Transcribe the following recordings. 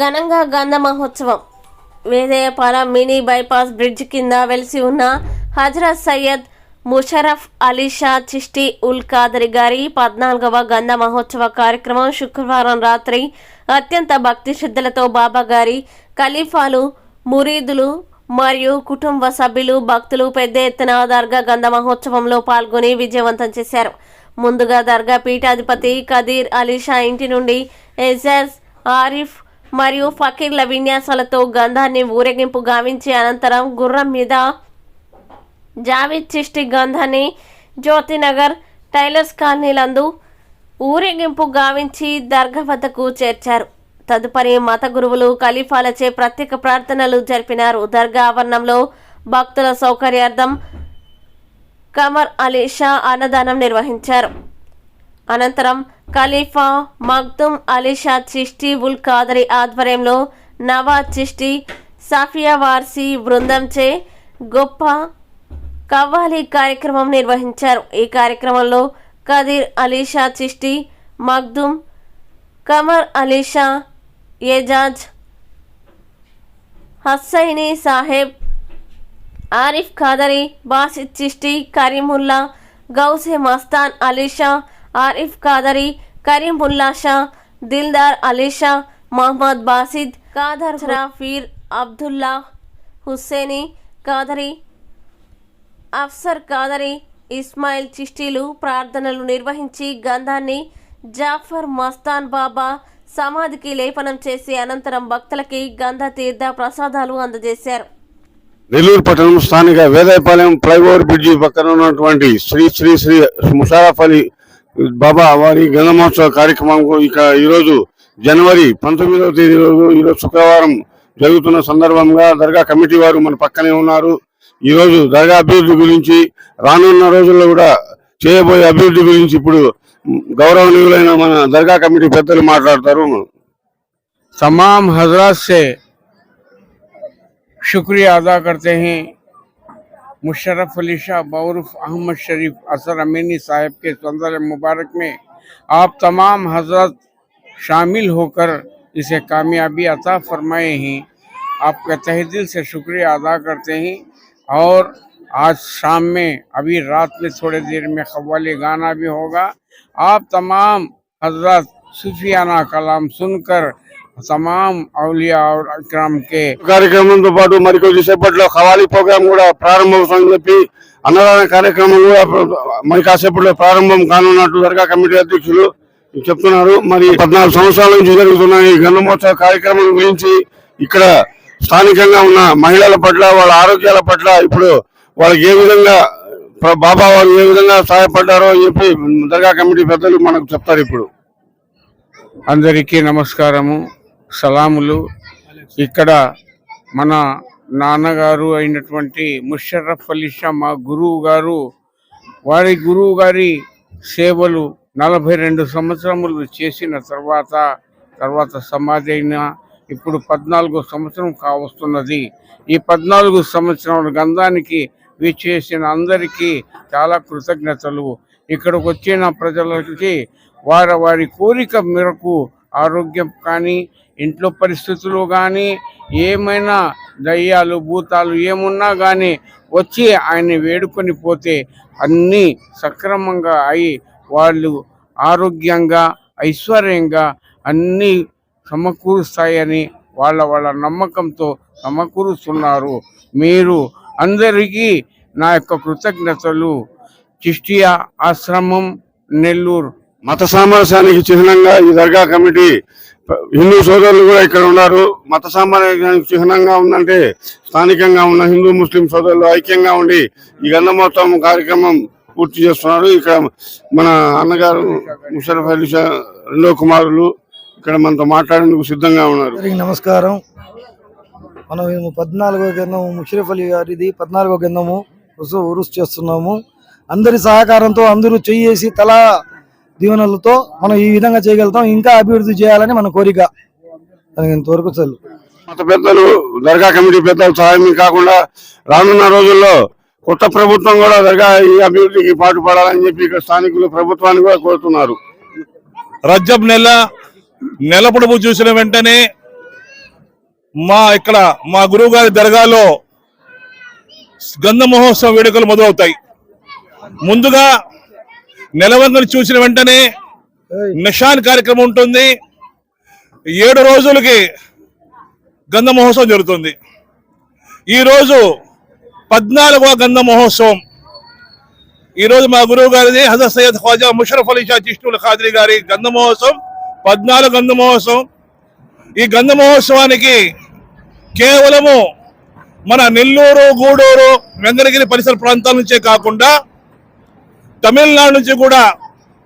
ఘనంగా గంధ మహోత్సవం. వేదయపాలెం మినీ బైపాస్ బ్రిడ్జ్ కింద వెలిసి ఉన్న హజరత్ సయ్యద్ ముషరఫ్ అలీషా చిష్టి ఉల్ ఖాదరి గారి పద్నాలుగవ గంధ మహోత్సవ కార్యక్రమం శుక్రవారం రాత్రి అత్యంత భక్తి శ్రద్ధలతో బాబా గారి ఖలీఫాలు మురీదులు మరియు కుటుంబ సభ్యులు భక్తులు పెద్ద ఎత్తున దర్గా గంధ మహోత్సవంలో పాల్గొని విజయవంతం చేశారు. ముందుగా దర్గా పీఠాధిపతి కదీర్ అలీషా ఇంటి నుండి ఎజాజ్ ఆరిఫ్ మరియు ఫకీర్ల విన్యాసాలతో గంధాన్ని ఊరేగింపు గావించి అనంతరం గుర్రం మీద జావేద్ చిష్టి గంధాన్ని జ్యోతినగర్ టైలర్స్ కాలనీలందు ఊరేగింపు గావించి దర్గా వద్దకు చేర్చారు. తదుపరి మత గురువులు ఖలీఫాలచే ప్రత్యేక ప్రార్థనలు జరిపినారు. దర్గా ఆవరణంలో భక్తుల సౌకర్యార్థం కమర్ అలీ షా అన్నదానం నిర్వహించారు. అనంతరం ఖలీఫా మగ్దుమ్ అలీషా చిష్టి ఉల్ కాదరి ఆధ్వర్యంలో నవాజ్ చిష్టి సాఫియా వార్సీ బృందంచే గొప్ప కవ్వాలి కార్యక్రమం నిర్వహించారు. ఈ కార్యక్రమంలో కదీర్ అలీషా చిష్టి మగ్దుమ్ కమర్ అలీషా ఏజాజ్ హస్సైని సాహెబ్ ఆరిఫ్ ఖాదరి బాసిద్ చిష్టి కరీముల్లా గౌసే మస్తాన్ అలీషా ఆరిఫ్ కాదరి కరీముల్లా షా దిల్దార్ అలీషా మహమ్మద్ బాసిద్ కాదర్ రఫీర్ అబ్దుల్లా హుస్సేని కాదరి అఫ్సర్ కాదరి ఇస్మాయిల్ చిష్టీలు ప్రార్థనలు నిర్వహించి గంధాన్ని జాఫర్ మస్తాన్ బాబా సమాధికి లేపనం చేసి అనంతరం భక్తులకి గంధ తీర్థ ప్రసాదాలు అందజేశారు. నెల్లూరు పట్టణం స్థానిక వేదాయపాలెం ఫ్లైఓవర్ బ్రిడ్జి పక్కన ఉన్నటువంటి శ్రీ శ్రీ శ్రీ ముషారఫ్ అలీ బాబా వారి గంధమహోత్సవ కార్యక్రమం ఇక ఈరోజు జనవరి పంతొమ్మిదవ తేదీ రోజు ఈరోజు శుక్రవారం జరుగుతున్న సందర్భంగా దర్గా కమిటీ వారు మన పక్కనే ఉన్నారు ఈ రోజు దర్గా అభివృద్ధి గురించి రానున్న రోజుల్లో కూడా చేయబోయే అభివృద్ధి గురించి ఇప్పుడు గౌరవనీయులైన మన దర్గా కమిటీ పెద్దలు మాట్లాడతారు तमाम हजरत से शुक्रिया अदा करते हैं مشرف علی شاہ بعرف احمد شریف اثر امینی صاحب کے سندر مبارک میں آپ تمام حضرت شامل ہو کر اسے کامیابی عطا فرمائے ہیں۔ آپ کا تہ دل سے شکریہ ادا کرتے ہیں۔ اور آج شام میں، ابھی رات میں تھوڑے دیر میں قوال گانا بھی ہوگا۔ آپ تمام حضرت صوفیانہ کلام سن کر తమాం ఔలియా అక్రామ్ కే కార్యక్రమంతో పాటు మరికొద్ది సేపట్లో ఖవాలీ ప్రోగ్రాం కూడా ప్రారంభం చెప్పి అన్నదాన కార్యక్రమం కూడా మరి కాసేపట్లో ప్రారంభం కానున్నట్టు దర్గా కమిటీ అధ్యక్షులు చెప్తున్నారు. మరి పద్నాలుగు సంవత్సరాల నుంచి జరుగుతున్న ఈ గంధమోత్సవ కార్యక్రమం గురించి ఇక్కడ స్థానికంగా ఉన్న మహిళల పట్ల వాళ్ళ ఆరోగ్యాల పట్ల ఇప్పుడు వాళ్ళకి ఏ విధంగా బాబా వాళ్ళు ఏ విధంగా సహాయపడ్డారో అని చెప్పి దర్గా కమిటీ పెద్దలు మనకు చెప్తారు ఇప్పుడు. అందరికీ నమస్కారము. సలాములు. ఇక్కడ మన నాన్నగారు అయినటువంటి ముషర్రఫ్ అలీ షా మా గురువు గారు వారి గురువు గారి సేవలు నలభై రెండు సంవత్సరములు చేసిన తర్వాత తర్వాత సమాధి అయిన ఇప్పుడు పద్నాలుగో సంవత్సరం కావస్తున్నది. ఈ పద్నాలుగు సంవత్సరాల గంధానికి విచ్చేసిన అందరికీ చాలా కృతజ్ఞతలు. ఇక్కడికి వచ్చిన ప్రజలకి వారి వారి కోరిక మేరకు ఆరోగ్యం కానీ ఇంట్లో పరిస్థితులు కానీ ఏమైనా దయ్యాలు భూతాలు ఏమున్నా కానీ వచ్చి ఆయన్ని వేడుకొని పోతే అన్నీ సక్రమంగా అయి వాళ్ళు ఆరోగ్యంగా ఐశ్వర్యంగా అన్నీ సమకూరుస్తాయని వాళ్ళ వాళ్ళ నమ్మకంతో సమకూరుస్తున్నారు. మీరు అందరికీ నా యొక్క కృతజ్ఞతలు. చిష్టియా ఆశ్రమం నెల్లూరు. మత సామరస్యానికి చిహ్నంగా ఈ దర్గా కమిటీ హిందూ సోదరులు కూడా ఇక్కడ ఉన్నారు. మత సామరస్యానికి చిహ్నంగా ఉందంటే స్థానికంగా ఉన్న హిందూ ముస్లిం సోదరులు ఐక్యంగా ఉండి ఈ గంధమోత్సవం కార్యక్రమం పూర్తి చేస్తున్నారు. ఇక్కడ మన అన్నగారు ముషరఫ్ అలీ షా రెండో కుమారులు ఇక్కడ మనతో మాట్లాడేందుకు సిద్ధంగా ఉన్నారు. నమస్కారం. మనం పద్నాలుగో గంధము ముషరఫ్ అలీ గారిది పద్నాలుగో గంధము ఉరుసు చేస్తున్నాము. అందరి సహకారంతో అందరూ చెయ్యేసి తలా దీవెనలతో మనం ఈ విధంగా చేయగలుగుతాం. ఇంకా అభివృద్ధి చేయాలని మన కోరిక. ఇంతవరకు చాలు. మత పెద్దలు దర్గా కమిటీ పెద్దలు సహాయం కాకుండా రానున్న రోజుల్లో కొత్త ప్రభుత్వం కూడా దర్గా ఈ అభివృద్ధికి పాటుపడాలని చెప్పి ఇక్కడ స్థానికులు ప్రభుత్వాన్ని కూడా కోరుతున్నారు. రజబ్ నెల నెల పొడుపు చూసిన వెంటనే మా ఇక్కడ మా గురువు గారి దర్గాలో గంధ మహోత్సవం వేడుకలు మొదలవుతాయి. ముందుగా నెలవంగని చూసిన వెంటనే నిషాన్ కార్యక్రమం ఉంటుంది. ఏడు రోజులకి గంధ మహోత్సవం జరుగుతుంది. ఈరోజు పద్నాలుగవ గంధ మహోత్సవం. ఈరోజు మా గురువు గారిది హజరత్ సయ్యద్ ఖ్వాజా ముషరఫ్ అలీ షా చిష్ణుల ఖాద్రి గారి గంధ మహోత్సవం. పద్నాలుగు గంధ మహోత్సవం. ఈ గంధ మహోత్సవానికి కేవలము మన నెల్లూరు గూడూరు వెంకటగిరి పరిసర ప్రాంతాల నుంచే కాకుండా తమిళనాడు నుంచి కూడా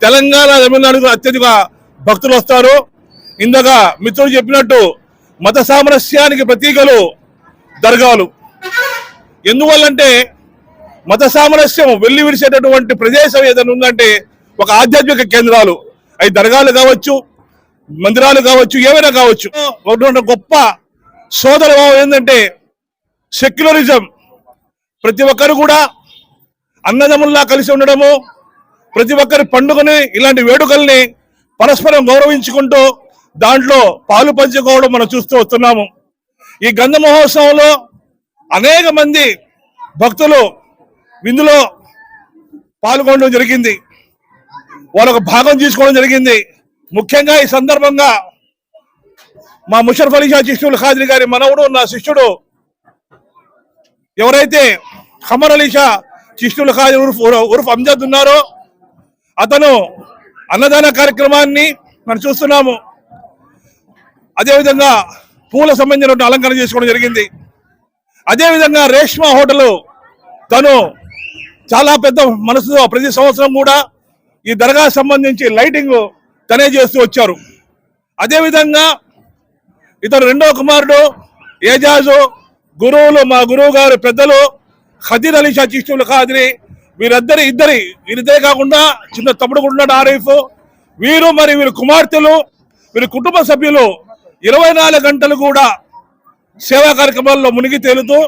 తెలంగాణ తమిళనాడుకు అత్యధిక భక్తులు వస్తారు. ఇందాక మిత్రుడు చెప్పినట్టు మత సామరస్యానికి ప్రతీకలు దర్గాలు. ఎందువల్లంటే మత సామరస్యం వెళ్ళి విరిసేటటువంటి ప్రదేశం ఏదైనా ఉందంటే ఒక ఆధ్యాత్మిక కేంద్రాలు. అవి దర్గాలు కావచ్చు మందిరాలు కావచ్చు ఏమైనా కావచ్చు. ఒకటి గొప్ప సోదర భావం ఏంటంటే సెక్యులరిజం. ప్రతి ఒక్కరు కూడా అన్నదమ్ముల్లా కలిసి ఉండడము ప్రతి ఒక్కరి పండుగని ఇలాంటి వేడుకల్ని పరస్పరం గౌరవించుకుంటూ దాంట్లో పాలు పంచుకోవడం మనం చూస్తూ వస్తున్నాము. ఈ గంధ మహోత్సవంలో అనేక మంది భక్తులు ఇందులో పాల్గొనడం జరిగింది. వాళ్ళకు భాగం తీసుకోవడం జరిగింది. ముఖ్యంగా ఈ సందర్భంగా మా ముషర్ఫ్ అలీ షా ఖాద్రి గారి మనవుడు నా శిష్యుడు ఎవరైతే ఖమర్ అలీ షా చిష్టుల్ ఖాద్రి ఉర్ఫ్ ఉర్ఫ్ అంజద్ ఉన్నారో అతను అన్నదాన కార్యక్రమాన్ని మనం చూస్తున్నాము. అదేవిధంగా పూల సంబంధించిన అలంకరణ చేసుకోవడం జరిగింది. అదేవిధంగా రేష్మా హోటల్ తను చాలా పెద్ద మనసుతో ప్రతి సంవత్సరం కూడా ఈ దర్గా సంబంధించి లైటింగ్ తనే చేస్తూ వచ్చారు. అదేవిధంగా ఇతను రెండో కుమారుడు ఏజాజు గురువులు మా గురువు గారు పెద్దలు ఖదీర్ అలీ షా చిష్టులు ఖాద్రి వీరిద్దరి ఇద్దరి వీరిద్దరే కాకుండా చిన్న తమ్ముడు ఉన్నాడు ఆరిఫ్. వీరు మరి వీరి కుమార్తెలు వీరి కుటుంబ సభ్యులు ఇరవై నాలుగు గంటలు కూడా సేవా కార్యక్రమాల్లో మునిగి తేలుతూ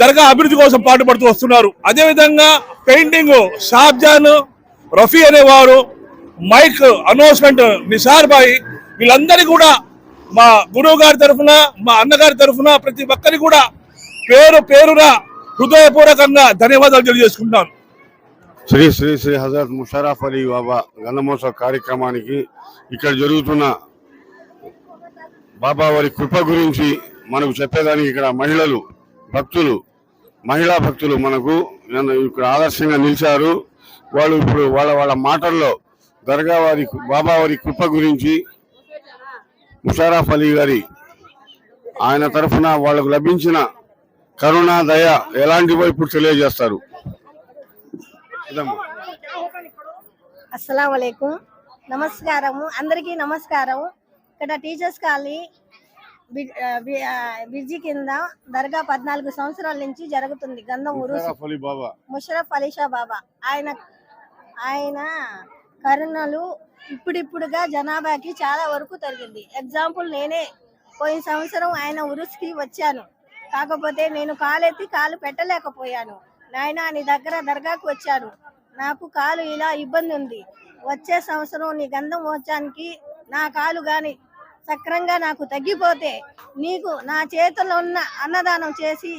దర్గా అభివృద్ధి కోసం పాటుపడుతూ వస్తున్నారు. అదేవిధంగా పెయింటింగ్ షాబ్జాన్ రఫీ అనేవారు మైక్ అనౌన్స్మెంట్ నిషార్ బాయ్ వీళ్ళందరి కూడా మా గురువు గారి తరఫున మా అన్నగారి తరఫున ప్రతి ఒక్కరి కూడా పేరు పేరున హృదయపూర్వకంగా ధన్యవాదాలు తెలియజేసుకుంటున్నాను. శ్రీ శ్రీ శ్రీ హజరత్ ముషారాఫ్ అలీ బాబా గంధమోత్సవ కార్యక్రమానికి ఇక్కడ జరుగుతున్న బాబా వారి కృప గురించి మనకు చెప్పేదానికి ఇక్కడ మహిళలు భక్తులు మహిళా భక్తులు మనకు ఇక్కడ ఆదర్శంగా నిలిచారు. వాళ్ళు ఇప్పుడు వాళ్ళ వాళ్ళ మాటల్లో దర్గా వారి బాబా వారి కృప గురించి ముషారఫ్ అలీ గారి ఆయన తరఫున వాళ్ళకు లభించిన కరుణ దయ ఎలాంటివో ఇప్పుడు తెలియజేస్తారు. అస్సలం నమస్కారము. అందరికీ నమస్కారం ఇక్కడ టీచర్స్ కాలనీ బ్రిడ్జి కింద దర్గా పద్నాలుగు సంవత్సరాల నుంచి జరుగుతుంది. గంధం ఉరుసు ముషారఫ్ అలీ బాబా. ముషరఫ్ అలీషా బాబా. ఆయన ఆయన కరుణలు ఇప్పుడిప్పుడుగా జనాభాకి చాలా వరకు తరిగింది ఎగ్జాంపుల్ నేనే. పోయిన సంవత్సరం ఆయన ఉరుసుకి వచ్చాను. కాకపోతే నేను కాలెత్తి కాలు పెట్టలేకపోయాను. నాయన నీ దగ్గర దర్గాకు వచ్చాను. నాకు కాలు ఇలా ఇబ్బంది ఉంది. వచ్చే సంవత్సరం నీ గంధం మోచానికి నా కాలు గాని సక్రంగా నాకు తగ్గిపోతే నీకు నా చేతిలో ఉన్న అన్నదానం చేసి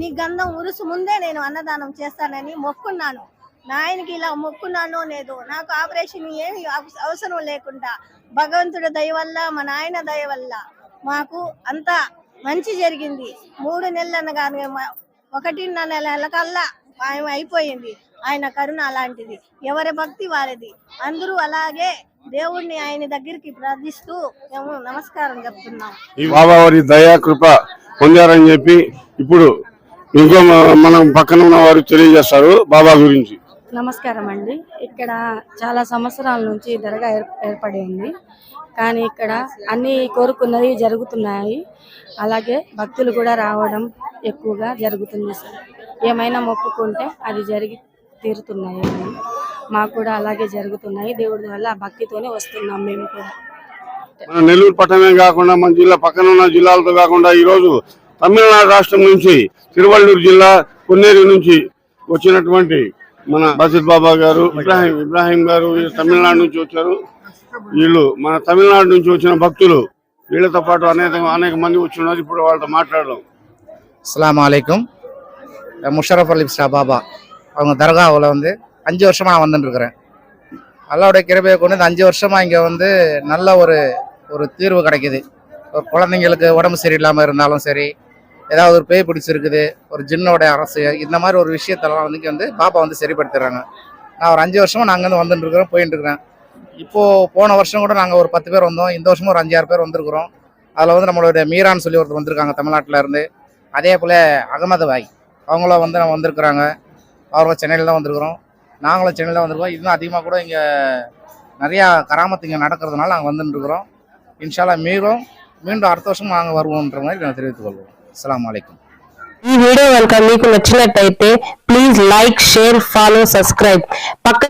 నీ గంధం ఉరుసు ముందే నేను అన్నదానం చేస్తానని మొక్కున్నాను. నాయనకి ఇలా మొక్కున్నానో లేదో నాకు ఆపరేషన్ ఏమి అవసరం లేకుండా భగవంతుడి దయ వల్ల మా నాయన దయ వల్ల మాకు అంతా మంచి జరిగింది. మూడు నెలలు అనగానే మా- ఒకటిన్నర నెలల కల్లా ఆయన అయిపోయింది. ఆయన కరుణ అలాంటిది. ఎవరి భక్తి వారిది. అందరూ అలాగే దేవుణ్ణి ఆయన దగ్గరికి ప్రార్థిస్తూ మేము నమస్కారం చెప్తున్నాం. ఈ బాబా వారి దయా కృప పొందారని చెప్పి ఇప్పుడు ఇంకో మనం పక్కన ఉన్న వారు తెలియజేస్తారు బాబా గురించి. నమస్కారం అండి. ఇక్కడ చాలా సంవత్సరాల నుంచి దర్గా ఏర్- ఏర్పడి ఉంది. కానీ ఇక్కడ అన్ని కోరుకున్నవి జరుగుతున్నాయి. అలాగే భక్తులు కూడా రావడం ఎక్కువగా జరుగుతుంది సార్. ఏమైనా మొక్కుకుంటే అది జరిగి తీరుతున్నాయి. మాకు కూడా అలాగే జరుగుతున్నాయి. దేవుడి వల్ల ఆ భక్తితోనే వస్తున్నాం మేము కూడా. మన నెల్లూరు పట్టణమే కాకుండా మన జిల్లా పక్కన ఉన్న జిల్లాలతో కాకుండా ఈ రోజు తమిళనాడు రాష్ట్రం నుంచి తిరువల్లూరు జిల్లా కొన్నేరు నుంచి వచ్చినటువంటి మన బసిద్ బాబా గారు ఇబ్రాహీం ఇబ్రాహీం గారు తమిళనాడు నుంచి వచ్చారు. వీళ్ళు మన తమిళనాడు నుంచి వచ్చిన భక్తులు వీళ్ళతో పాటు అనేక అనేక మంది వచ్చినారు ఇప్పుడు వాళ్ళతో మాట్లాడడం అస్సలం అయికం முஷரஃப் அலி ஷா பாபா அவங்க தர்காவில் வந்து அஞ்சு வருஷமாக நான் வந்துட்டுருக்குறேன் அல்லாவுடைய கிருபையை கொண்டு இந்த அஞ்சு வருஷமாக இங்கே வந்து நல்ல ஒரு ஒரு தீர்வு கிடைக்கிது ஒரு குழந்தைங்களுக்கு உடம்பு சரியில்லாமல் இருந்தாலும் சரி ஏதாவது ஒரு பேய் பிடிச்சிருக்குது ஒரு ஜின்னோடைய அரசு இந்த மாதிரி ஒரு விஷயத்தெல்லாம் வந்து வந்து பாப்பா வந்து சரிப்படுத்துகிறாங்க நான் ஒரு அஞ்சு வருஷமாக நாங்கள் வந்து வந்துட்டுருக்குறேன் போயிட்டுருக்கிறேன் இப்போது போன வருஷம் கூட நாங்கள் ஒரு பத்து பேர் வந்தோம் இந்த வருஷமும் ஒரு அஞ்சாறு பேர் வந்திருக்கிறோம் அதில் வந்து நம்மளுடைய மீரான்னு சொல்லி ஒருத்தர் வந்திருக்காங்க தமிழ்நாட்டில் இருந்து அதே போல் அகமது பாய் அவங்களும் வந்து நம்ம வந்திருக்கிறாங்க அவங்க சென்னையில் தான் வந்திருக்கிறோம் நாங்களும் சென்னையில் தான் வந்திருக்கோம் இன்னும் அதிகமாக கூட இங்கே நிறையா கராமத்து இங்கே நடக்கிறதுனால நாங்கள் வந்துட்டு இருக்கிறோம் இன்ஷால்லா மீண்டும் மீண்டும் அடுத்த வருஷம் நாங்கள் வருவோன்ற மாதிரி நான் தெரிவித்துக் கொள்வோம் அஸ்ஸலாமு அலைக்கும் ఈ వీడియో కనుక మీకు నచ్చినట్టయితే please like share follow subscribe పక్క